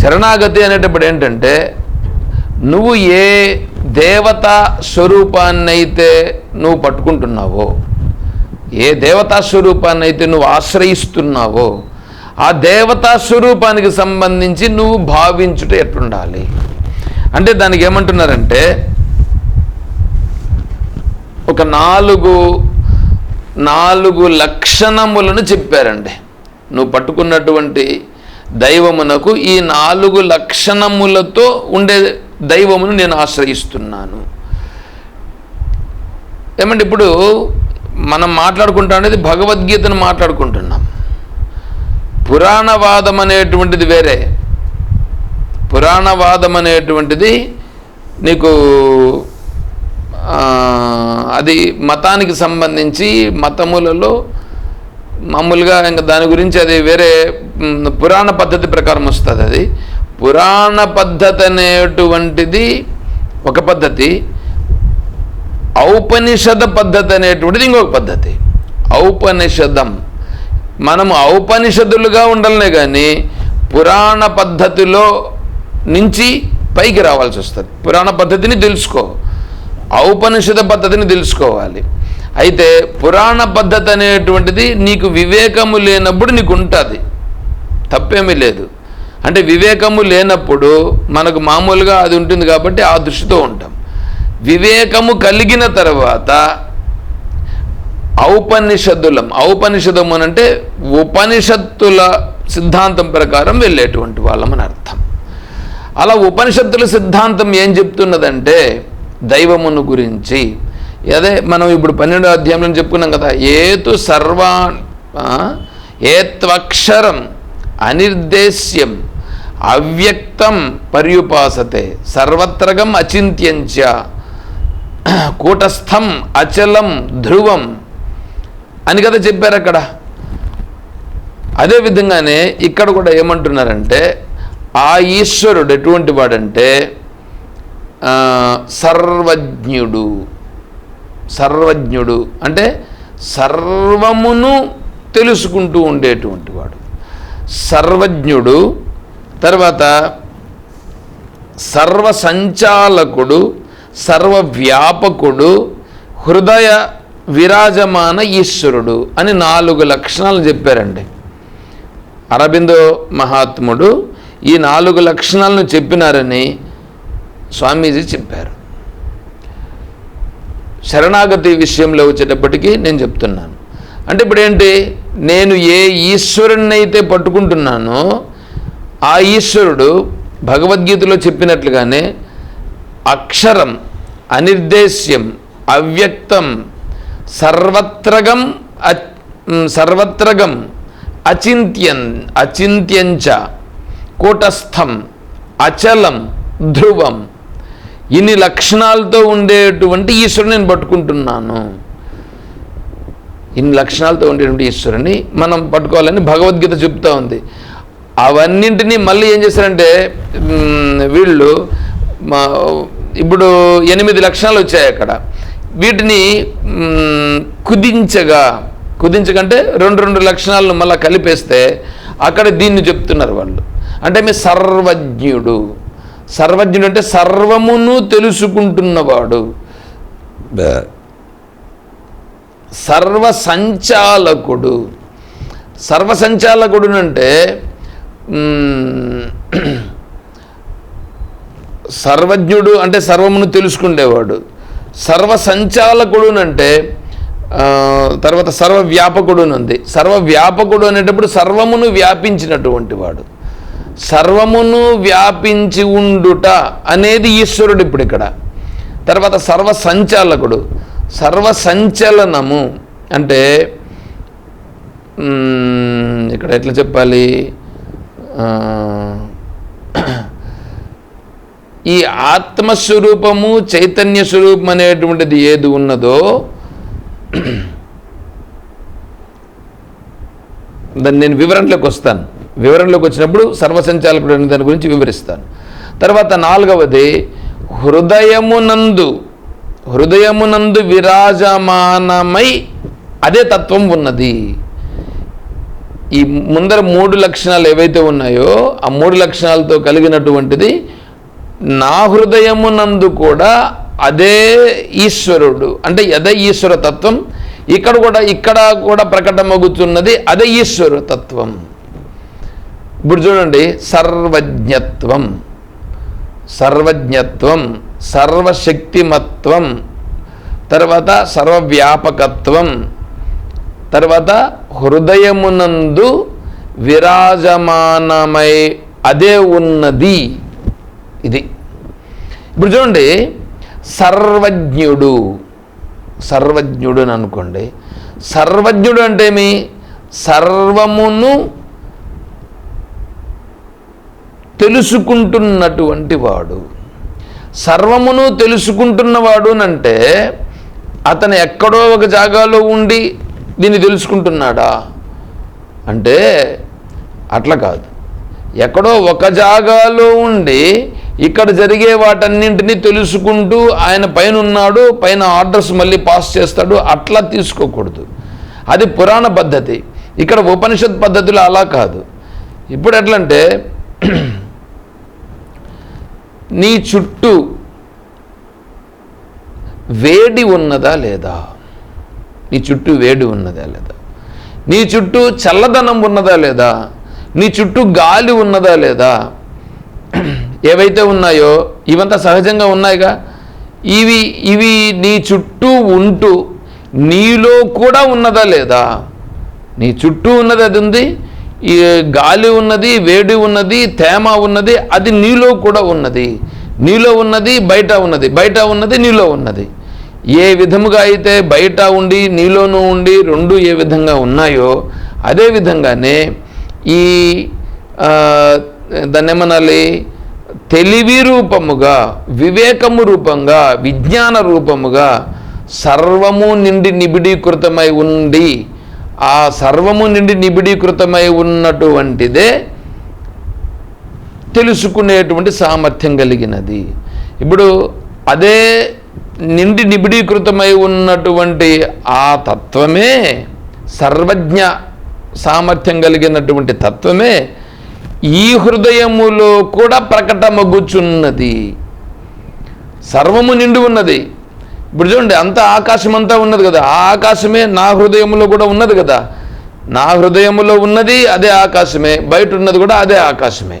శరణాగతి అనేటప్పుడు ఏంటంటే నువ్వు ఏ దేవతా స్వరూపాన్నైతే నువ్వు పట్టుకుంటున్నావో ఏ దేవతా స్వరూపాన్నైతే నువ్వు ఆశ్రయిస్తున్నావో ఆ దేవతా స్వరూపానికి సంబంధించి నువ్వు భావించుట ఎట్లుండాలి? అంటే దానికి ఏమంటున్నారంటే ఒక నాలుగు నాలుగు లక్షణములను చెప్పారండి. నువ్వు పట్టుకున్నటువంటి దైవమునకు ఈ నాలుగు లక్షణములతో ఉండే దైవమును నేను ఆశ్రయిస్తున్నాను. ఏమంటే ఇప్పుడు మనం మాట్లాడుకుంటా అనేది భగవద్గీతను మాట్లాడుకుంటున్నాం. పురాణవాదం అనేటువంటిది వేరే. పురాణవాదం అనేటువంటిది నీకు అది మతానికి సంబంధించి మతములలో మామూలుగా ఇంకా దాని గురించి అది వేరే పురాణ పద్ధతి ప్రకారం వస్తుంది అది. పురాణ పద్ధతి అనేటువంటిది ఒక పద్ధతి. ఔపనిషద పద్ధతి అనేటువంటిది ఇంకొక పద్ధతి. ఔపనిషదం. మనము ఔపనిషదులుగా ఉండాలనే కానీ పురాణ పద్ధతిలో నుంచి పైకి రావాల్సి వస్తుంది. పురాణ పద్ధతిని తెలుసుకో. ఔపనిషద పద్ధతిని తెలుసుకోవాలి. అయితే పురాణ పద్ధతి అనేటువంటిది నీకు వివేకము లేనప్పుడు నీకు ఉంటుంది తప్పేమీ లేదు. అంటే వివేకము లేనప్పుడు మనకు మామూలుగా అది ఉంటుంది కాబట్టి ఆ దృష్టితో ఉంటాం. వివేకము కలిగిన తర్వాత ఔపనిషద్దులం ఔపనిషదము అంటే ఉపనిషత్తుల సిద్ధాంతం ప్రకారం వెళ్ళేటువంటి వాళ్ళమని అర్థం. అలా ఉపనిషత్తుల సిద్ధాంతం ఏం చెప్తున్నదంటే దైవమును గురించి. అదే మనం ఇప్పుడు పన్నెండో అధ్యాయంలో చెప్పుకున్నాం కదా ఏతు సర్వా ఏత్వక్షరం అనిర్దేశ్యం అవ్యక్తం పర్యుపాసతే సర్వత్రగం అచింత్యంచ కూటస్థం అచలం ధ్రువం అని కదా చెప్పారు అక్కడ. అదే విధంగానే ఇక్కడ కూడా ఏమంటున్నారంటే ఆ ఈశ్వరుడు ఎటువంటి వాడంటే సర్వజ్ఞుడు సర్వజ్ఞుడు అంటే సర్వమును తెలుసుకుంటూ ఉండేటువంటి వాడు. సర్వజ్ఞుడు తర్వాత సర్వ సంచాలకుడు సర్వవ్యాపకుడు హృదయ విరాజమాన ఈశ్వరుడు అని నాలుగు లక్షణాలు చెప్పారండి. అరబిందో మహాత్ముడు ఈ నాలుగు లక్షణాలను చెప్పినారని స్వామీజీ చెప్పారు. శరణాగతి విషయంలో వచ్చేటప్పటికీ నేను చెప్తున్నాను. అంటే ఇప్పుడు ఏంటి నేను ఏ ఈశ్వరుణ్ణి అయితే పట్టుకుంటున్నానో ఆ ఈశ్వరుడు భగవద్గీతలో చెప్పినట్లుగానే అక్షరం అనిర్దేశ్యం అవ్యక్తం సర్వత్రగం సర్వత్రగం అచింత్యం అచింత్యంచ కూటస్థం అచలం ధ్రువం. ఇన్ని లక్షణాలతో ఉండేటువంటి ఈశ్వరుని నేను పట్టుకుంటున్నాను. ఇన్ని లక్షణాలతో ఉండేటువంటి ఈశ్వరుని మనం పట్టుకోవాలని భగవద్గీత చెప్తా ఉంది. అవన్నింటినీ మళ్ళీ ఏం చేశారంటే వీళ్ళు మా ఇప్పుడు ఎనిమిది లక్షణాలు వచ్చాయి అక్కడ. వీటిని కుదించగా కుదించకంటే రెండు రెండు లక్షణాలను మళ్ళీ కలిపేస్తే అక్కడ దీన్ని చెప్తున్నారు వాళ్ళు. అంటే మీ సర్వజ్ఞుడు. సర్వజ్ఞుడు అంటే సర్వమును తెలుసుకుంటున్నవాడు. సర్వ సంచాలకుడు సర్వ అంటే సర్వజ్ఞుడు అంటే సర్వమును తెలుసుకునేవాడు సర్వ అంటే తర్వాత సర్వ వ్యాపకుడు ఉంది సర్వ వ్యాపకుడు అనేటప్పుడు సర్వమును వ్యాపించినటువంటి వాడు సర్వమును వ్యాపించి ఉండుట అనేది ఈశ్వరుడు ఇప్పుడు ఇక్కడ తర్వాత సర్వ సర్వసంచలనము అంటే ఇక్కడ ఎట్లా చెప్పాలి? ఈ ఆత్మస్వరూపము చైతన్య స్వరూపం అనేటువంటిది ఏది ఉన్నదో దాన్ని నేను వివరణలోకి వస్తాను. వివరణలోకి వచ్చినప్పుడు సర్వసంచాలకుడు అనే దాని గురించి వివరిస్తాను. తర్వాత నాలుగవది హృదయమునందు హృదయమునందు విరాజమానమై అదే తత్వం ఉన్నది. ఈ ముందర మూడు లక్షణాలు ఏవైతే ఉన్నాయో ఆ మూడు లక్షణాలతో కలిగినటువంటిది నా హృదయమునందు కూడా అదే ఈశ్వరుడు అంటే అదే ఈశ్వర తత్వం ఇక్కడ కూడా ఇక్కడ కూడా ప్రకటమగుతున్నది అదే ఈశ్వర తత్వం. ఇప్పుడు చూడండి సర్వజ్ఞత్వం సర్వజ్ఞత్వం. సర్వశక్తిమత్వం తర్వాత సర్వవ్యాపకత్వం తర్వాత హృదయమునందు విరాజమానమై అదే ఉన్నది. ఇది. ఇప్పుడు చూడండి సర్వజ్ఞుడు సర్వజ్ఞుడు అని అనుకోండి. సర్వజ్ఞుడు అంటే ఏమి? సర్వమును తెలుసుకుంటున్నటువంటి వాడు. సర్వమును తెలుసుకుంటున్నవాడు అంటే అతను ఎక్కడో ఒక జాగాలో ఉండి దీన్ని తెలుసుకుంటున్నాడా? అంటే అట్లా కాదు. ఎక్కడో ఒక జాగాలో ఉండి ఇక్కడ జరిగే వాటన్నింటినీ తెలుసుకుంటూ ఆయన పైన ఉన్నాడు పైన ఆర్డర్స్ మళ్ళీ పాస్ చేస్తాడు అట్లా తీసుకోకూడదు. అది పురాణ పద్ధతి. ఇక్కడ ఉపనిషత్ పద్ధతిలో అలా కాదు. ఇప్పుడు ఎట్లంటే నీ చుట్టూ వేడి ఉన్నదా లేదా? నీ చుట్టూ వేడి ఉన్నదా లేదా? నీ చుట్టూ చల్లదనం ఉన్నదా లేదా? నీ చుట్టూ గాలి ఉన్నదా లేదా? ఏవైతే ఉన్నాయో ఇవంతా సహజంగా ఉన్నాయిగా. ఇవి ఇవి నీ చుట్టూ ఉంటూ నీలో కూడా ఉన్నదా లేదా? నీ చుట్టూ ఉన్నది అది ఉంది ఈ గాలి ఉన్నది వేడి ఉన్నది తేమ ఉన్నది అది నీలో కూడా ఉన్నది. నీలో ఉన్నది బయట ఉన్నది. బయట ఉన్నది నీలో ఉన్నది. ఏ విధముగా అయితే బయట ఉండి నీలోనూ ఉండి రెండు ఏ విధంగా ఉన్నాయో అదే విధంగానే ఈ దాన్ని ఏమనాలి? తెలివి రూపముగా వివేకము రూపంగా విజ్ఞాన రూపముగా సర్వము నిండి నిబిడీకృతమై ఉండి ఆ సర్వము నిండి నిబిడీకృతమై ఉన్నటువంటిదే తెలుసుకునేటువంటి సామర్థ్యం కలిగినది. ఇప్పుడు అదే నిండి నిబిడీకృతమై ఉన్నటువంటి ఆ తత్వమే సర్వజ్ఞ సామర్థ్యం కలిగినటువంటి తత్వమే ఈ హృదయములో కూడా ప్రకటమగుచున్నది. సర్వము నిండి ఉన్నది. ఇప్పుడు చూడండి అంత ఆకాశం అంతా ఉన్నది కదా. ఆ ఆకాశమే నా హృదయంలో కూడా ఉన్నది కదా. నా హృదయములో ఉన్నది అదే ఆకాశమే. బయట ఉన్నది కూడా అదే ఆకాశమే.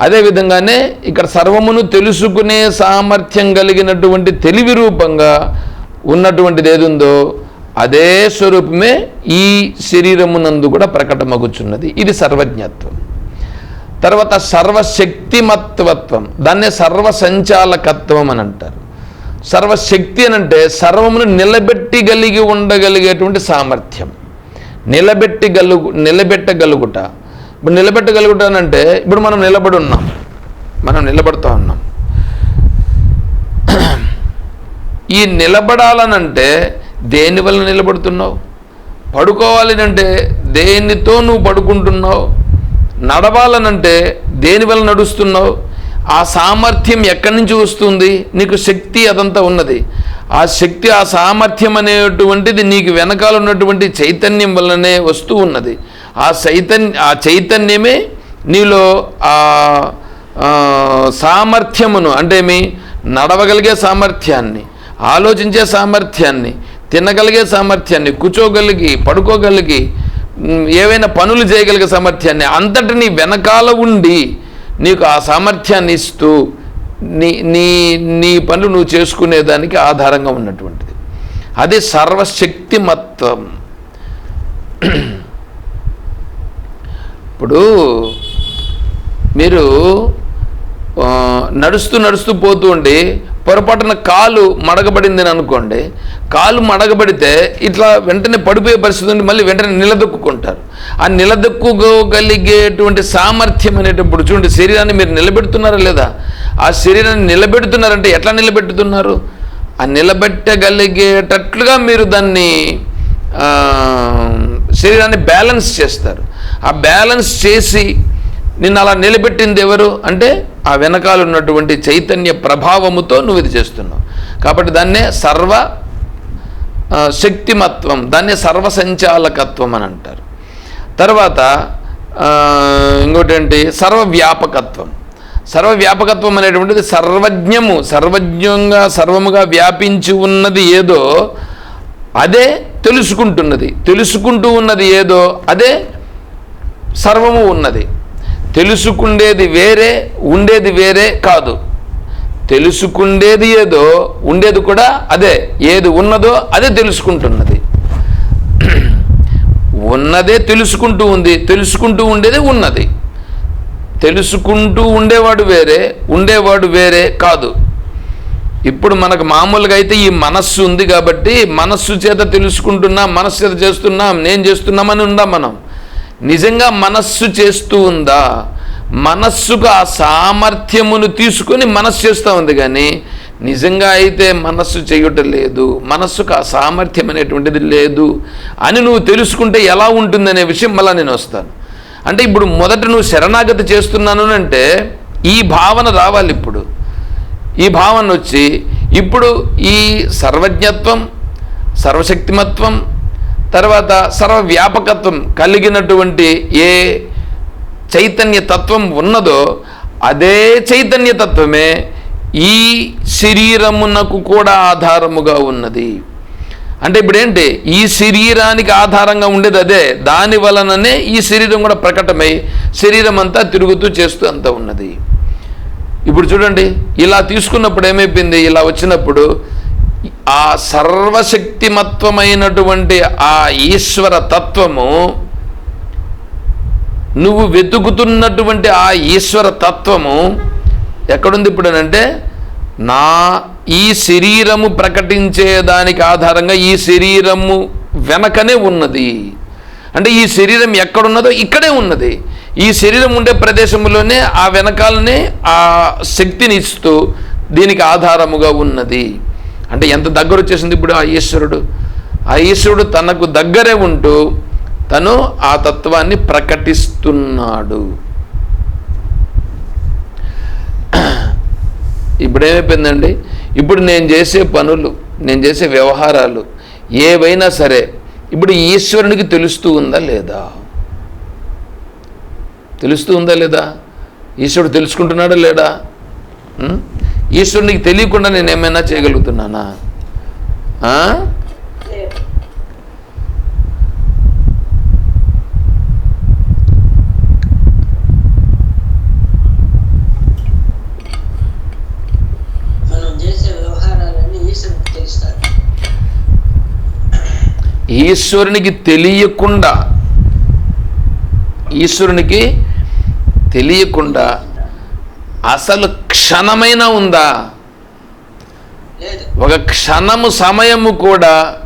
అదే విధంగానే ఇక్కడ సర్వమును తెలుసుకునే సామర్థ్యం కలిగినటువంటి తెలివి రూపంగా ఉన్నటువంటిది ఏదుందో అదే స్వరూపమే ఈ శరీరమునందు కూడా ప్రకటమగుచున్నది. ఇది సర్వజ్ఞత్వం. తర్వాత సర్వశక్తిమత్వత్వం. దాన్నే సర్వసంచాలకత్వం అని అంటారు. సర్వశక్తి అని అంటే సర్వమును నిలబెట్టిగలిగి ఉండగలిగేటువంటి సామర్థ్యం. నిలబెట్టిగలుగు నిలబెట్టగలుగుట. ఇప్పుడు నిలబెట్టగలుగుట అని అంటే ఇప్పుడు మనం నిలబడి ఉన్నాం. మనం నిలబడుతూ ఉన్నాం. ఈ నిలబడాలనంటే దేని వల్ల నిలబడుతున్నావు? పడుకోవాలనంటే దేనితో నువ్వు పడుకుంటున్నావు? నడవాలనంటే దేని వల్ల నడుస్తున్నావు? ఆ సామర్థ్యం ఎక్కడి నుంచి వస్తుంది? నీకు శక్తి అదంతా ఉన్నది. ఆ శక్తి ఆ సామర్థ్యం అనేటువంటిది నీకు వెనకాల ఉన్నటువంటి చైతన్యం వల్లనే వస్తూ ఉన్నది. ఆ చైతన్య ఆ చైతన్యమే నీలో ఆ సామర్థ్యమును అంటే మీ నడవగలిగే సామర్థ్యాన్ని ఆలోచించే సామర్థ్యాన్ని తినగలిగే సామర్థ్యాన్ని కూర్చోగలిగి పడుకోగలిగి ఏవైనా పనులు చేయగలిగే సామర్థ్యాన్ని అంతటిని వెనకాల ఉండి నీకు ఆ సామర్థ్యాన్ని ఇస్తూ నీ నీ నీ పనులు నువ్వు చేసుకునేదానికి ఆధారంగా ఉన్నటువంటిది. అది సర్వశక్తిమత్వం. ఇప్పుడు మీరు నడుస్తూ నడుస్తూ పోతూ ఉండి పొరపాటున కాలు మడగబడింది అనుకోండి కాలు మడగబడితే ఇట్లా వెంటనే పడిపోయే పరిస్థితి ఉండి మళ్ళీ వెంటనే నిలదొక్కుంటారు ఆ నిలదొక్కుకోగలిగేటువంటి సామర్థ్యం అనేటప్పుడు చూడండి శరీరాన్ని మీరు నిలబెడుతున్నారా లేదా? ఆ శరీరాన్ని నిలబెడుతున్నారంటే ఎట్లా నిలబెడుతున్నారు? ఆ నిలబెట్టగలిగేటట్లుగా మీరు దాన్ని శరీరాన్ని బ్యాలెన్స్ చేస్తారు. ఆ బ్యాలెన్స్ చేసి నిన్ను అలా నిలబెట్టింది ఎవరు? అంటే ఆ వెనకాల ఉన్నటువంటి చైతన్య ప్రభావముతో నువ్వు ఇది చేస్తున్నావు. కాబట్టి దాన్నే సర్వ శక్తిమత్వం దాన్నే సర్వసంచాలకత్వం అని అంటారు. తర్వాత ఇంకోటేంటి? సర్వవ్యాపకత్వం. సర్వవ్యాపకత్వం అనేటువంటిది సర్వజ్ఞము సర్వజ్ఞంగా సర్వముగా వ్యాపించి ఉన్నది ఏదో అదే తెలుసుకుంటున్నది. తెలుసుకుంటూ ఉన్నది ఏదో అదే సర్వము ఉన్నది. తెలుసుకుండేది వేరే ఉండేది వేరే కాదు. తెలుసుకుండేది ఏదో ఉండేది కూడా అదే. ఏది ఉన్నదో అదే తెలుసుకుంటున్నది. ఉన్నదే తెలుసుకుంటూ ఉంది. తెలుసుకుంటూ ఉండేది ఉన్నది. తెలుసుకుంటూ ఉండేవాడు వేరే ఉండేవాడు వేరే కాదు. ఇప్పుడు మనకు మామూలుగా అయితే ఈ మనస్సు ఉంది కాబట్టి మనస్సు చేత తెలుసుకుంటున్నాం మనస్సు చేత చేస్తున్నాం నేను చేస్తున్నామని ఉందాం మనం. నిజంగా మనస్సు చేస్తూ ఉందా? మనస్సుకు ఆ సామర్థ్యమును తీసుకొని మనస్సు చేస్తూ ఉంది కానీ నిజంగా అయితే మనస్సు చేయటం లేదు మనస్సుకు ఆ సామర్థ్యం అనేటువంటిది లేదు అని నువ్వు తెలుసుకుంటే ఎలా ఉంటుందనే విషయం మళ్ళీ నేను వస్తాను. అంటే ఇప్పుడు మొదట నువ్వు శరణాగతి చేస్తున్నాను అంటే ఈ భావన రావాలి ఇప్పుడు. ఈ భావన వచ్చి ఇప్పుడు ఈ సర్వజ్ఞత్వం సర్వశక్తిమత్వం తర్వాత సర్వవ్యాపకత్వం కలిగినటువంటి ఏ చైతన్య తత్వం ఉన్నదో అదే చైతన్య తత్వమే ఈ శరీరమునకు కూడా ఆధారముగా ఉన్నది. అంటే ఇప్పుడు ఏంటి ఈ శరీరానికి ఆధారంగా ఉండేది అదే. దాని వలననే ఈ శరీరం కూడా ప్రకటమై శరీరం అంతా తిరుగుతూ చేస్తూ అంతా ఉన్నది. ఇప్పుడు చూడండి ఇలా తీసుకున్నప్పుడు ఏమైపోయింది? ఇలా వచ్చినప్పుడు ఆ సర్వశక్తిమత్వమైనటువంటి ఆ ఈశ్వర తత్వము నువ్వు వెతుకుతున్నటువంటి ఆ ఈశ్వర తత్వము ఎక్కడుంది ఇప్పుడు అంటే నా ఈ శరీరము ప్రకటించేదానికి ఆధారంగా ఈ శరీరము వెనకనే ఉన్నది. అంటే ఈ శరీరం ఎక్కడున్నదో ఇక్కడే ఉన్నది. ఈ శరీరం ఉండే ప్రదేశంలోనే ఆ వెనకాలనే ఆ శక్తిని ఇస్తూ దీనికి ఆధారముగా ఉన్నది. అంటే ఎంత దగ్గర వచ్చేసింది ఇప్పుడు ఆ ఈశ్వరుడు? ఆ ఈశ్వరుడు తనకు దగ్గరే ఉంటూ తను ఆ తత్వాన్ని ప్రకటిస్తున్నాడు. ఇప్పుడేమైపోయిందండి? ఇప్పుడు నేను చేసే పనులు నేను చేసే వ్యవహారాలు ఏవైనా సరే ఇప్పుడు ఈశ్వరునికి తెలుస్తూ ఉందా లేదా? తెలుస్తూ ఉందా లేదా? ఈశ్వరుడు తెలుసుకుంటున్నాడా లేడా ఈశ్వరునికి తెలియకుండా నేను ఏమైనా చేయగలుగుతున్నానా? ఈశ్వరునికి తెలియకుండా ఈశ్వరునికి తెలియకుండా అసలు క్షణమైనా ఉందా? ఒక క్షణము సమయము కూడా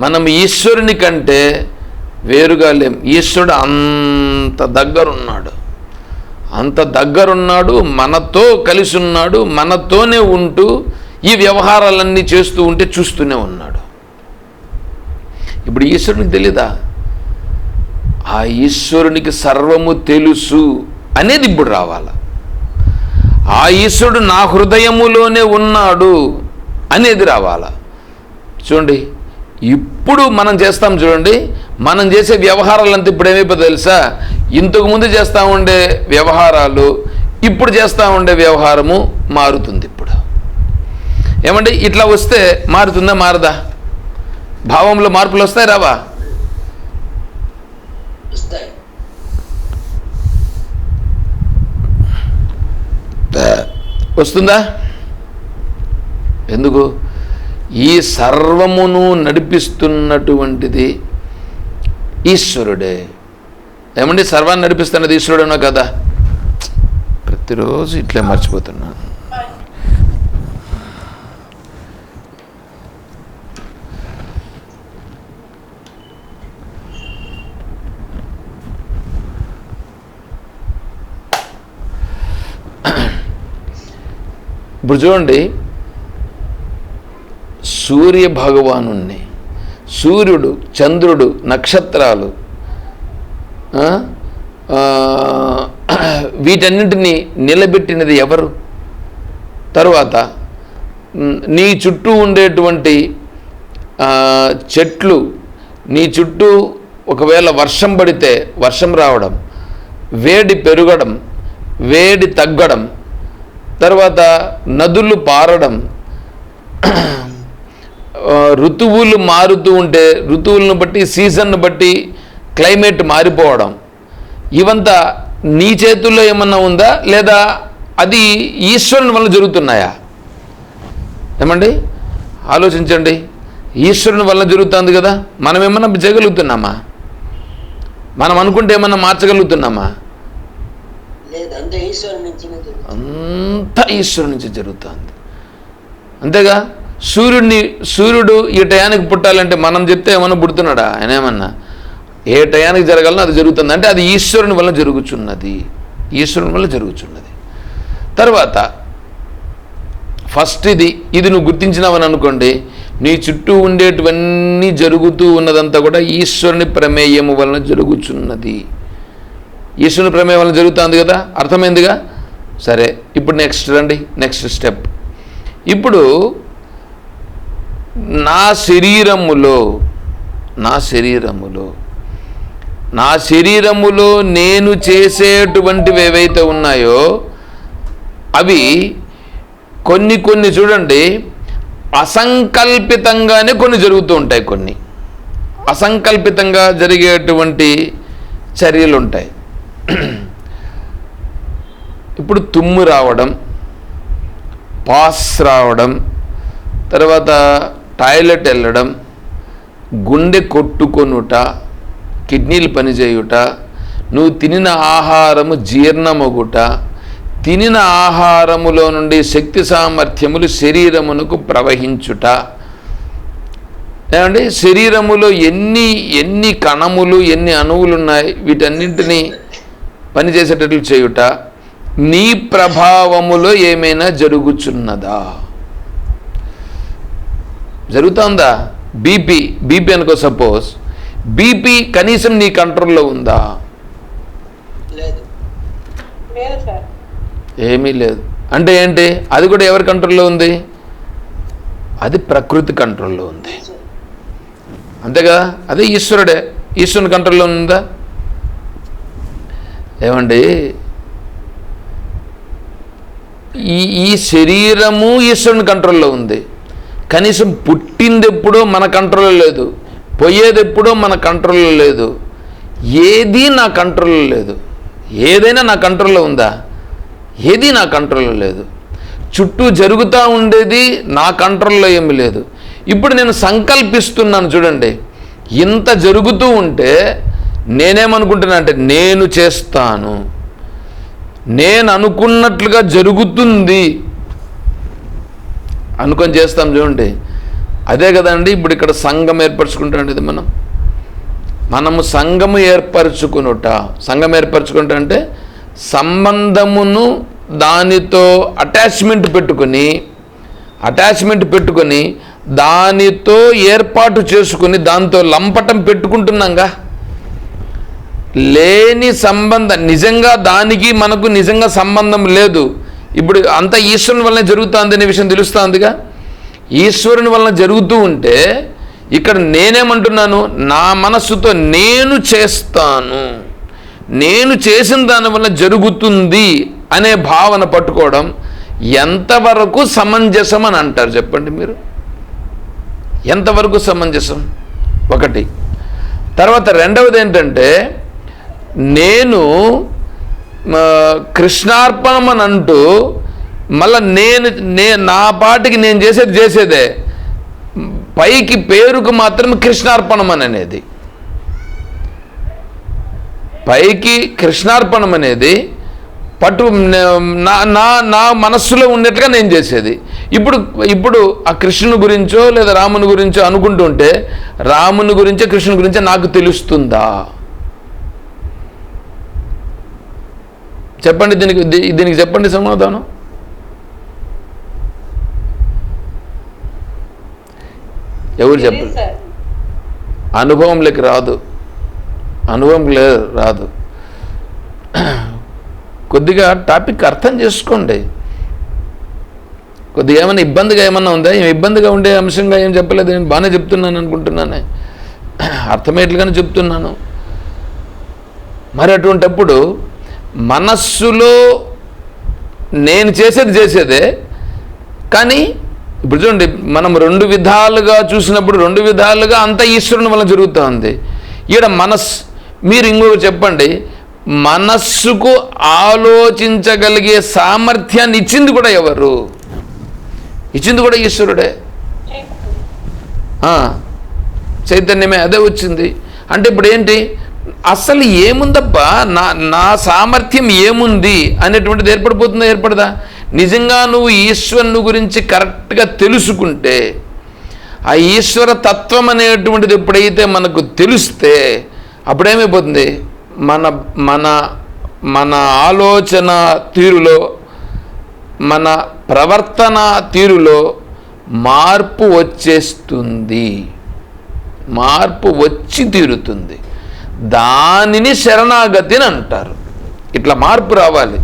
మనం ఈశ్వరుని కంటే వేరుగా లేం. ఈశ్వరుడు అంత దగ్గరున్నాడు. అంత దగ్గరున్నాడు మనతో కలిసి ఉన్నాడు మనతోనే ఉంటూ ఈ వ్యవహారాలన్నీ చేస్తూ ఉంటే చూస్తూనే ఉన్నాడు. ఇప్పుడు ఈశ్వరునికి తెలీదా? ఆ ఈశ్వరునికి సర్వము తెలుసు అనేది ఇప్పుడు రావాల? ఆ ఈశ్వరుడు నా హృదయములోనే ఉన్నాడు అనేది రావాల? చూడండి ఇప్పుడు మనం చేస్తాం చూడండి మనం చేసే వ్యవహారాలంతా ఇప్పుడు ఏమైపో తెలుసా? ఇంతకుముందు చేస్తూ ఉండే వ్యవహారాలు ఇప్పుడు చేస్తూ ఉండే వ్యవహారము మారుతుంది ఇప్పుడు. ఏమండి ఇట్లా వస్తే మారుతుందా మారదా? భావంలో మార్పులు వస్తాయి రావా? వస్తుందా? ఎందుకు? ఈ సర్వమును నడిపిస్తున్నటువంటిది ఈశ్వరుడే. ఏమండి సర్వాన్ని నడిపిస్తున్నది ఈశ్వరుడేనో కదా? ప్రతిరోజు ఇట్లే మర్చిపోతున్నాం. ఇప్పుడు చూడండి సూర్య భగవాను సూర్యుడు చంద్రుడు నక్షత్రాలు వీటన్నింటినీ నిలబెట్టినది ఎవరు? తరువాత నీ చుట్టూ ఉండేటువంటి చెట్లు నీ చుట్టూ ఒకవేళ వర్షం పడితే వర్షం రావడం వేడి పెరగడం వేడి తగ్గడం తర్వాత నదులు పారడం. ఋతువులు మారుతూ ఉంటే ఋతువులను బట్టి సీజన్ను బట్టి క్లైమేట్ మారిపోవడం. ఇవంతా నీ చేతుల్లో ఏమన్నా ఉందా? లేదా అది ఈశ్వరుని వల్ల జరుగుతున్నాయా? ఏమండి? ఆలోచించండి. ఈశ్వరుని వల్ల జరుగుతుంది కదా? మనం ఏమన్నా చేయగలుగుతున్నామా? మనం అనుకుంటే ఏమన్నా మార్చగలుగుతున్నామా? అంతే ఈశ్వరు జరుగుతుంది. అంతా నుంచి జరుగుతుంది. అంతేగా సూర్యుడిని సూర్యుడు ఈ టయానికి పుట్టాలంటే మనం చెప్తే ఏమన్నా పుడుతున్నాడా? ఆయన ఏమన్నా? ఏ టయానికి జరగాలనో అది జరుగుతుంది. అంటే అది ఈశ్వరుని వల్ల జరుగుచున్నది. ఈశ్వరుని వల్ల జరుగుచున్నది. తర్వాత ఫస్ట్ ఇది ఇది నువ్వు గుర్తించినావని అనుకోండి నీ చుట్టూ ఉండేటివన్నీ జరుగుతూ ఉన్నదంతా కూడా ఈశ్వరుని ప్రమేయము వలన జరుగుచున్నది. ఈశ్వరుని ప్రమేయం వలన జరుగుతుంది కదా? అర్థమైందిగా? సరే ఇప్పుడు నెక్స్ట్ రండి. Next step. ఇప్పుడు నా శరీరములో నా శరీరములో నా శరీరములో నేను చేసేటువంటివి ఏవైతే ఉన్నాయో అవి కొన్ని కొన్ని చూడండి అసంకల్పితంగానే కొన్ని జరుగుతూ ఉంటాయి కొన్ని. అసంకల్పితంగా జరిగేటువంటి చర్యలు ఉంటాయి. ఇప్పుడు తుమ్ము రావడం పాస్ రావడం తర్వాత టాయిలెట్ వెళ్ళడం గుండె కొట్టుకొనుట కిడ్నీలు పనిచేయుట నువ్వు తినిన ఆహారము జీర్ణమగుట తినిన ఆహారములో నుండి శక్తి సామర్థ్యములు శరీరమునకు ప్రవహించుట. ఏమంటే శరీరములో ఎన్ని ఎన్ని కణములు ఎన్ని అణువులు ఉన్నాయి? వీటన్నింటినీ పనిచేసేటట్లు చేయుట నీ ప్రభావములో ఏమైనా జరుగుచున్నదా? జరుగుతుందా? బీపీ బీపీ అనుకో సపోజ్ బీపీ కనీసం నీ కంట్రోల్లో ఉందా? ఏమీ లేదు. అంటే ఏంటి? అది కూడా ఎవరి కంట్రోల్లో ఉంది? అది ప్రకృతి కంట్రోల్లో ఉంది. అంతే కదా అదే ఈశ్వరుడే. ఈశ్వరుని కంట్రోల్లో ఉందా? ఏమండి? ఈ ఈ శరీరము ఈశ్వరుని కంట్రోల్లో ఉంది. కనీసం పుట్టింది ఎప్పుడో మన కంట్రోల్లో లేదు. పోయేది ఎప్పుడో మన కంట్రోల్లో లేదు. ఏది నా కంట్రోల్లో లేదు. ఏదైనా నా కంట్రోల్లో ఉందా? ఏది నా కంట్రోల్లో లేదు. చుట్టూ జరుగుతూ ఉండేది నా కంట్రోల్లో ఏమి లేదు. ఇప్పుడు నేను సంకల్పిస్తున్నాను చూడండి. ఇంత జరుగుతూ ఉంటే నేనేమనుకుంటున్నా అంటే నేను చేస్తాను. నేను అనుకున్నట్లుగా జరుగుతుంది. అనుకొని చేస్తాం చూడండి. అదే కదండి ఇప్పుడు ఇక్కడ సంఘం ఏర్పరచుకుంటాం ఇది మనం. మనము సంఘము ఏర్పరచుకునుట. సంఘం ఏర్పరచుకుంట అంటే సంబంధమును దానితో అటాచ్మెంట్ పెట్టుకొని అటాచ్మెంట్ పెట్టుకొని దానితో ఏర్పాటు చేసుకుని దాంతో లంపటం పెట్టుకుంటున్నాంగా. లేని సంబంధం. నిజంగా దానికి మనకు నిజంగా సంబంధం లేదు. ఇప్పుడు అంత ఈశ్వరుని వలన జరుగుతుంది అనే విషయం తెలుస్తుందిగా? ఈశ్వరుని వలన జరుగుతూ ఉంటే ఇక్కడ నేనేమంటున్నాను? నా మనస్సుతో నేను చేస్తాను. నేను చేసిన దానివల్ల జరుగుతుంది అనే భావన పట్టుకోవడం ఎంతవరకు సమంజసం అని అంటారు చెప్పండి మీరు. ఎంతవరకు సమంజసం? ఒకటి. తర్వాత రెండవది ఏంటంటే నేను కృష్ణార్పణం అని అంటూ మళ్ళా నేను నే నా పాటికి నేను చేసేది చేసేదే. పైకి పేరుకు మాత్రం కృష్ణార్పణం అని అనేది పైకి కృష్ణార్పణం అనేది పట్టు నా నా నా మనస్సులో ఉన్నట్టుగా నేను చేసేది. ఇప్పుడు ఇప్పుడు ఆ కృష్ణుని గురించో లేదా రాముని గురించో అనుకుంటుంటే రాముని గురించో కృష్ణుని గురించో నాకు తెలుస్తుందా? చెప్పండి దీనికి దీనికి చెప్పండి సమాధానం. ఎవరు చెప్పండి అనుభవంలోకి రాదు. అనుభవం లేదు రాదు. కొద్దిగా టాపిక్ అర్థం చేసుకోండి. కొద్దిగా ఏమైనా ఇబ్బందిగా ఏమన్నా ఉందా? ఏం ఇబ్బందిగా ఉండే అంశంగా ఏం చెప్పలేదు? నేను బాగానే చెప్తున్నాను అనుకుంటున్నానే. అర్థమయ్యేట్లుగానే చెప్తున్నాను. మరి అటువంటప్పుడు మనస్సులో నేను చేసేది చేసేదే కానీ ఇప్పుడు చూడండి మనం రెండు విధాలుగా చూసినప్పుడు రెండు విధాలుగా అంత ఈశ్వరుని వల్ల జరుగుతూ ఉంది. ఈడ మనస్ మీరు ఇంకొక చెప్పండి మనస్సుకు ఆలోచించగలిగే సామర్థ్యాన్ని ఇచ్చింది కూడా ఎవరు? ఇచ్చింది కూడా ఈశ్వరుడే. చైతన్యమే అదే వచ్చింది. అంటే ఇప్పుడు ఏంటి? అసలు ఏముందబ్బా? నా నా సామర్థ్యం ఏముంది? అనేటువంటిది ఏర్పడిపోతుందా ఏర్పడదా? నిజంగా నువ్వు ఈశ్వరుని గురించి కరెక్ట్గా తెలుసుకుంటే ఆ ఈశ్వర తత్వం అనేటువంటిది ఎప్పుడైతే మనకు తెలిస్తే అప్పుడేమైపోతుంది? మన మన మన ఆలోచన తీరులో మన ప్రవర్తన తీరులో మార్పు వచ్చేస్తుంది. మార్పు వచ్చి తీరుతుంది. దానిని శరణాగతిని అంటారు. ఇట్లా మార్పు రావాలి.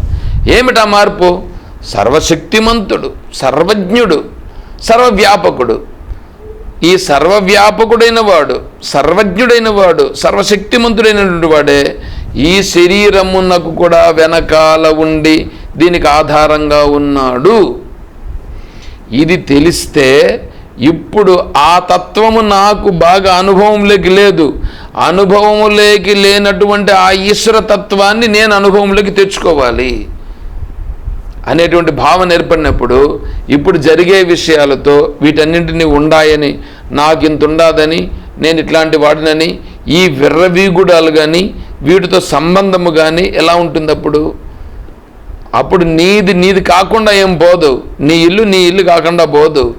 ఏమిటా మార్పు? సర్వశక్తిమంతుడు సర్వజ్ఞుడు సర్వవ్యాపకుడు. ఈ సర్వవ్యాపకుడైన వాడు సర్వజ్ఞుడైన వాడు సర్వశక్తిమంతుడైనటువంటి వాడే ఈ శరీరమునకు కూడా వెనకాల ఉండి దీనికి ఆధారంగా ఉన్నాడు. ఇది తెలిస్తే ఇప్పుడు ఆ తత్వము నాకు బాగా అనుభవంలోకి లేదు. అనుభవములోకి లేనటువంటి ఆ ఈశ్వర తత్వాన్ని నేను అనుభవంలోకి తెచ్చుకోవాలి అనేటువంటి భావన ఏర్పడినప్పుడు ఇప్పుడు జరిగే విషయాలతో వీటన్నింటినీ ఉండాయని నాకు ఇంత ఉండాదని నేను ఇట్లాంటి వాడినని ఈ విర్రవీగుడాలు కానీ వీటితో సంబంధము కానీ ఎలా ఉంటుంది అప్పుడు అప్పుడు నీది నీది కాకుండా ఏం పోదు. నీ ఇల్లు నీ ఇల్లు కాకుండా పోదు.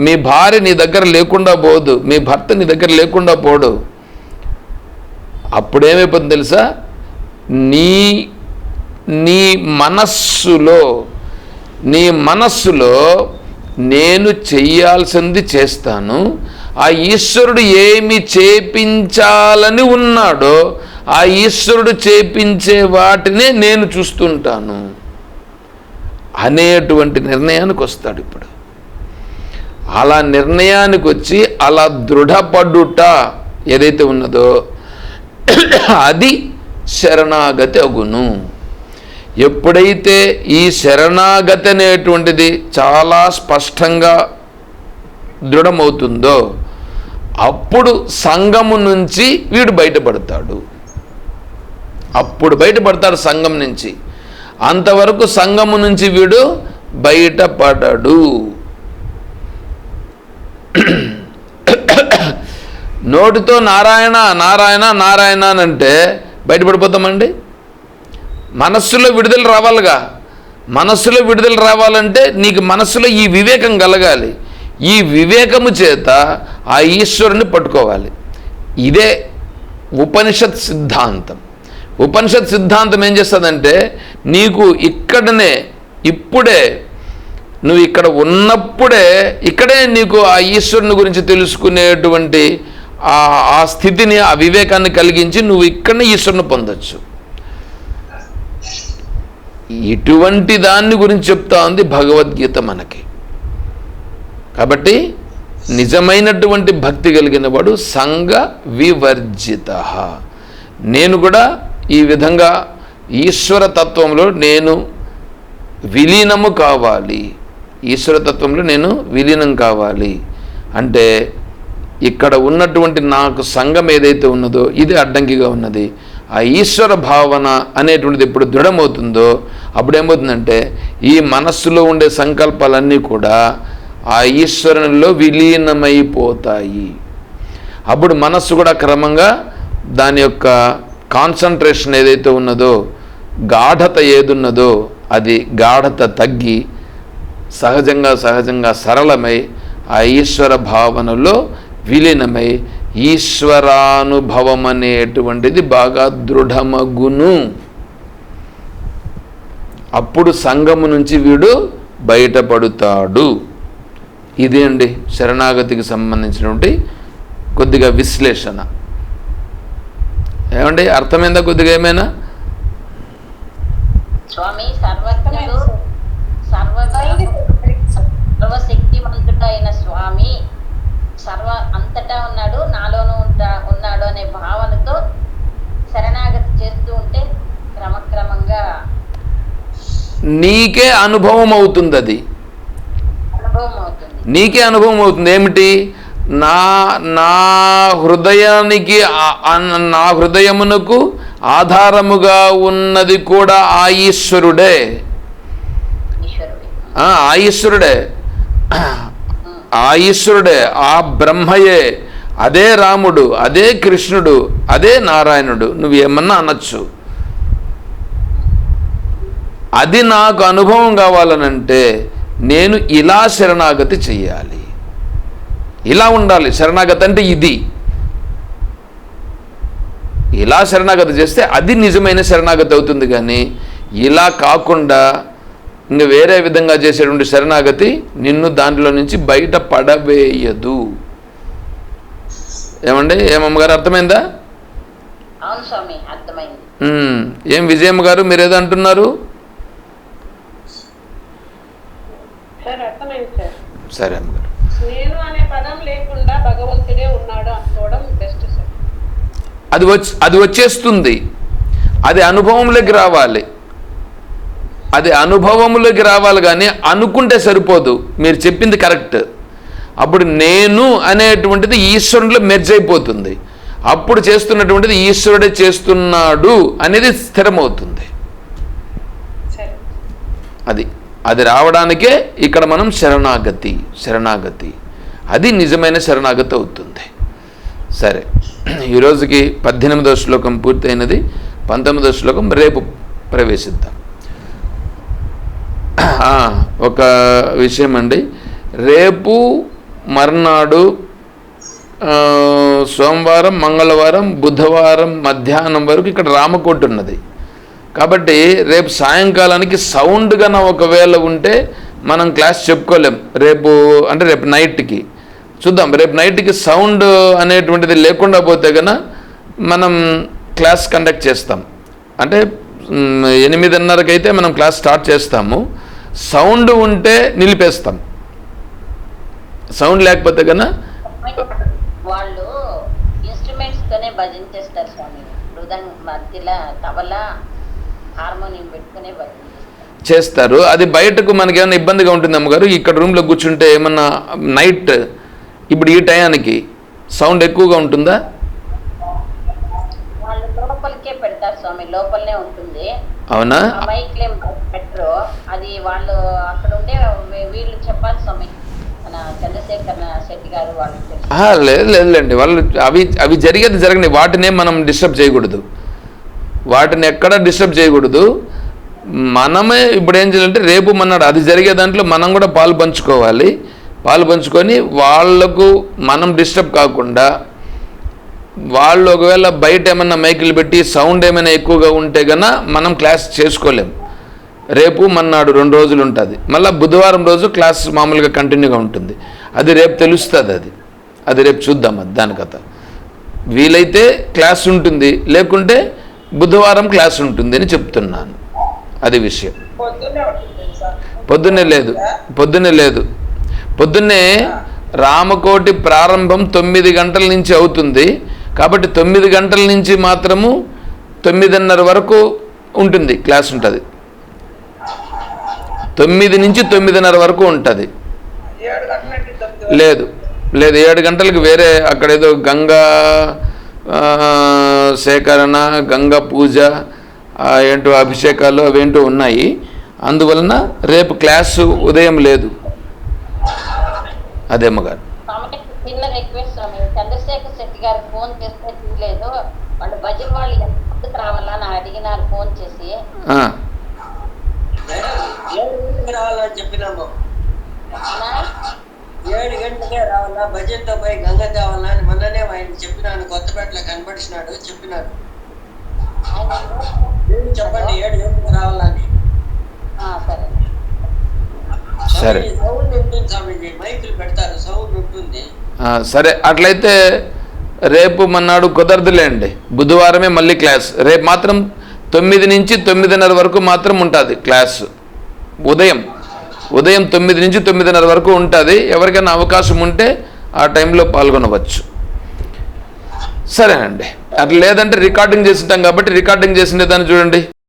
మీ భార్య నీ దగ్గర లేకుండా పోదు. మీ భర్త నీ దగ్గర లేకుండా పోడు. అప్పుడేమైపోతుంది తెలుసా? నీ నీ మనస్సులో నీ మనస్సులో నేను చెయ్యాల్సింది చేస్తాను. ఆ ఈశ్వరుడు ఏమి చేపించాలని ఉన్నాడో ఆ ఈశ్వరుడు చేపించే వాటినే నేను చూస్తుంటాను. అనేటువంటి నిర్ణయానికి వస్తాడు ఇప్పుడు. అలా నిర్ణయానికి వచ్చి అలా దృఢపడుట ఏదైతే ఉన్నదో అది శరణాగతి అగును ఎప్పుడైతే ఈ శరణాగతి అనేటువంటిది చాలా స్పష్టంగా దృఢమవుతుందో అప్పుడు సంఘము నుంచి వీడు బయటపడతాడు. అప్పుడు బయటపడతాడు సంఘం నుంచి. అంతవరకు సంఘము నుంచి వీడు బయటపడడు. నోటితో నారాయణ నారాయణ నారాయణ అని అంటే బయటపడిపోతామండి? మనస్సులో విడుదల రావాలిగా. మనస్సులో విడుదల రావాలంటే నీకు మనస్సులో ఈ వివేకం కలగాలి. ఈ వివేకము చేత ఆ ఈశ్వరుని పట్టుకోవాలి. ఇదే ఉపనిషత్ సిద్ధాంతం. ఉపనిషత్ సిద్ధాంతం ఏం చేస్తుందంటే నీకు ఇక్కడనే ఇప్పుడే నువ్వు ఇక్కడ ఉన్నప్పుడే ఇక్కడే నీకు ఆ ఈశ్వరుని గురించి తెలుసుకునేటువంటి ఆ స్థితిని ఆ వివేకాన్ని కలిగించి నువ్వు ఇక్కడనే ఈశ్వరుని పొందొచ్చు. ఇటువంటి దాన్ని గురించి చెప్తా ఉంది భగవద్గీత మనకి. కాబట్టి నిజమైనటువంటి భక్తి కలిగిన వాడు సంఘ వివర్జిత. నేను కూడా ఈ విధంగా ఈశ్వర తత్వంలో నేను విలీనము కావాలి. ఈశ్వరతత్వంలో నేను విలీనం కావాలి. అంటే ఇక్కడ ఉన్నటువంటి నాకు సంఘం ఏదైతే ఉన్నదో ఇది అడ్డంకిగా ఉన్నది. ఆ ఈశ్వర భావన అనేటువంటిది ఎప్పుడు దృఢమవుతుందో అప్పుడు ఏమవుతుందంటే ఈ మనస్సులో ఉండే సంకల్పాలన్నీ కూడా ఆ ఈశ్వరునిలో విలీనమైపోతాయి. అప్పుడు మనస్సు కూడా క్రమంగా దాని యొక్క కాన్సన్ట్రేషన్ ఏదైతే ఉన్నదో గాఢత ఏదున్నదో అది గాఢత తగ్గి సహజంగా సహజంగా సరళమై ఆ ఈశ్వర భావనలో విలీనమై ఈశ్వరానుభవం అనేటువంటిది బాగా దృఢమగును. అప్పుడు సంఘము నుంచి వీడు బయటపడుతాడు. ఇదే అండి శరణాగతికి సంబంధించినటువంటి కొద్దిగా విశ్లేషణ. ఏమండి అర్థమైందా కొద్దిగా ఏమైనా? స్వామి సర్వజ్ఞుడు సర్వశక్తిమంతుడైన స్వామి సర్వ అంతటా ఉన్నాడు నాలోనూ ఉంటా ఉన్నాడు అనే భావనతో శరణాగతి చేస్తూ ఉంటే క్రమక్రమంగా నీకే అనుభవం అవుతుంది అది నీకే అనుభవం అవుతుంది ఏమిటి? నా నా హృదయానికి నా హృదయమునకు ఆధారముగా ఉన్నది కూడా ఆ ఈశ్వరుడే. ఆ ఈశ్వరుడే. ఆ ఈశ్వరుడే ఆ బ్రహ్మయే అదే రాముడు అదే కృష్ణుడు అదే నారాయణుడు నువ్వు ఏమన్నా అనొచ్చు. అది నాకు అనుభవం కావాలనంటే నేను ఇలా శరణాగతి చెయ్యాలి. ఇలా ఉండాలి. శరణాగతి అంటే ఇది. ఇలా శరణాగతి చేస్తే అది నిజమైన శరణాగతి అవుతుంది కానీ ఇలా కాకుండా ఇంక వేరే విధంగా చేసేటువంటి శరణాగతి నిన్ను దాంట్లో నుంచి బయట పడవేయదు. ఏమండి? ఏమమ్మగారు అర్థమైందా? అవును స్వామి అర్థమైంది. ఉమ్, ఏం విజయమ్మ గారు మీరు ఏదో అంటున్నారు సార్ అమ్మగారు. నేను అనే పదం లేకుండా భగవంతుడే ఉన్నాడు అనుకోవడం బెస్ట్ సార్. అది వచ్చి అది వచ్చేస్తుంది. అది అనుభవంలోకి రావాలి. అది అనుభవంలోకి రావాలి కానీ అనుకుంటే సరిపోదు. మీరు చెప్పింది కరెక్ట్. అప్పుడు నేను అనేటువంటిది ఈశ్వరునిలో మెర్జ్ అయిపోతుంది. అప్పుడు చేస్తున్నటువంటిది ఈశ్వరుడే చేస్తున్నాడు అనేది స్థిరమవుతుంది. అది అది రావడానికే ఇక్కడ మనం శరణాగతి శరణాగతి. అది నిజమైన శరణాగతి అవుతుంది. సరే. ఈరోజుకి పద్దెనిమిదవ శ్లోకం పూర్తయినది. పంతొమ్మిదవ శ్లోకం రేపు ప్రవేశిద్దాం. ఒక విషయం అండి రేపు మర్నాడు సోమవారం మంగళవారం బుధవారం మధ్యాహ్నం వరకు ఇక్కడ రామకోట ఉన్నది. కాబట్టి రేపు సాయంకాలానికి సౌండ్ గన ఒకవేళ ఉంటే మనం క్లాస్ చెప్పుకోలేం. రేపు అంటే రేపు నైట్కి. చూద్దాం. రేపు నైట్కి సౌండ్ అనేటువంటిది లేకుండా పోతే గన మనం క్లాస్ కండక్ట్ చేస్తాం. అంటే ఎనిమిదిన్నరకైతే అయితే మనం క్లాస్ స్టార్ట్ చేస్తాము. సౌండ్ ఉంటే నిలిపేస్తాం. సౌండ్ లేకపోతే కన్నా వాళ్ళు ఇన్స్ట్రుమెంట్స్ తోనే భజన చేస్తారు స్వామి. మృదంగ మధ్యలో తబలా హార్మోనియం పెట్టుకునే భజన చేస్తారు. చేస్తారు. అది బయటకు మనకి ఏమైనా ఇబ్బందిగా ఉంటుంది అమ్మగారు ఇక్కడ రూమ్లో కూర్చుంటే ఏమన్నా నైట్ ఇప్పుడు ఈ టయానికి సౌండ్ ఎక్కువగా ఉంటుందా? వాళ్ళు లోపలికే పెడతారు స్వామి. లోపలనే ఉంటుంది. అవునా? ఆ మైక్లేం పెట్టరు. అది వాళ్ళు అక్కడ ఉండే వీళ్ళు చెప్పాలి స్వామి. లేదు లేదులేండి వాళ్ళు అవి అవి జరిగేది జరగని వాటినే మనం డిస్టర్బ్ చేయకూడదు. వాటిని ఎక్కడ డిస్టర్బ్ చేయకూడదు. మనమే ఇప్పుడు ఏం చేయాలంటే రేపు మన్నాడు అది జరిగే దాంట్లో మనం కూడా పాలు పంచుకోవాలి. పాలు పంచుకొని వాళ్ళకు మనం డిస్టర్బ్ కాకుండా వాళ్ళు ఒకవేళ బయట ఏమన్నా మైకులు పెట్టి సౌండ్ ఏమైనా ఎక్కువగా ఉంటే గన మనం క్లాస్ చేసుకోలేం. రేపు మన్నాడు రెండు రోజులు ఉంటుంది. మళ్ళీ బుధవారం రోజు క్లాస్ మామూలుగా కంటిన్యూగా ఉంటుంది. అది రేపు తెలుస్తుంది అది. అది రేపు చూద్దాం అది దాని కథ. వీలైతే క్లాస్ ఉంటుంది. లేకుంటే బుధవారం క్లాస్ ఉంటుంది అని చెప్తున్నాను. అది విషయం. పొద్దున్నే లేదు. పొద్దున్నే లేదు. పొద్దున్నే రామకోటి ప్రారంభం తొమ్మిది గంటల నుంచి అవుతుంది. కాబట్టి తొమ్మిది గంటల నుంచి మాత్రము తొమ్మిదిన్నర వరకు ఉంటుంది క్లాస్ ఉంటుంది. తొమ్మిది నుంచి తొమ్మిదిన్నర వరకు ఉంటుంది. లేదు లేదు ఏడు గంటలకు వేరే అక్కడ ఏదో గంగా సేకరణ గంగా పూజ ఏంటో అభిషేకాలు అవేంటో ఉన్నాయి. అందువలన రేపు క్లాసు ఉదయం లేదు. అదేమ్మగారు రిక్వెస్ట్ చంద్రశేఖర్ శెట్టి గారికి ఫోన్ చేస్తే తీయలేదు వాళ్ళు భజన వాళ్ళు ఎంత ముందుకు రావాలని అడిగినారు ఫోన్ చేసి. రావాలని చెప్పినాము? ఏడు గంటలకే రావాలా? బడ్జెట్తో పోయి గంగ తేవాలా అని మొన్ననే ఆయన చెప్పినాను. కొత్తపేటలో కనపడిచినాడు మీరు చెప్పండి ఏడు గంటలకు రావాలని. ఆ, సరే. సరే. సౌండ్ ఉంటుంది స్వామీజీ మైకులు పెడతారు సౌండ్ ఉంటుంది. సరే అట్లయితే రేపు మన్నాడు కుదరదులేండి. బుధవారమే మళ్ళీ క్లాస్. రేపు మాత్రం తొమ్మిది నుంచి తొమ్మిదిన్నర వరకు మాత్రం ఉంటుంది క్లాస్. ఉదయం. ఉదయం తొమ్మిది నుంచి తొమ్మిదిన్నర వరకు ఉంటుంది. ఎవరికైనా అవకాశం ఉంటే ఆ టైంలో పాల్గొనవచ్చు. సరేనండి. అట్లా లేదంటే రికార్డింగ్ చేసింటాం కాబట్టి రికార్డింగ్ చేసిండే దాన్ని చూడండి.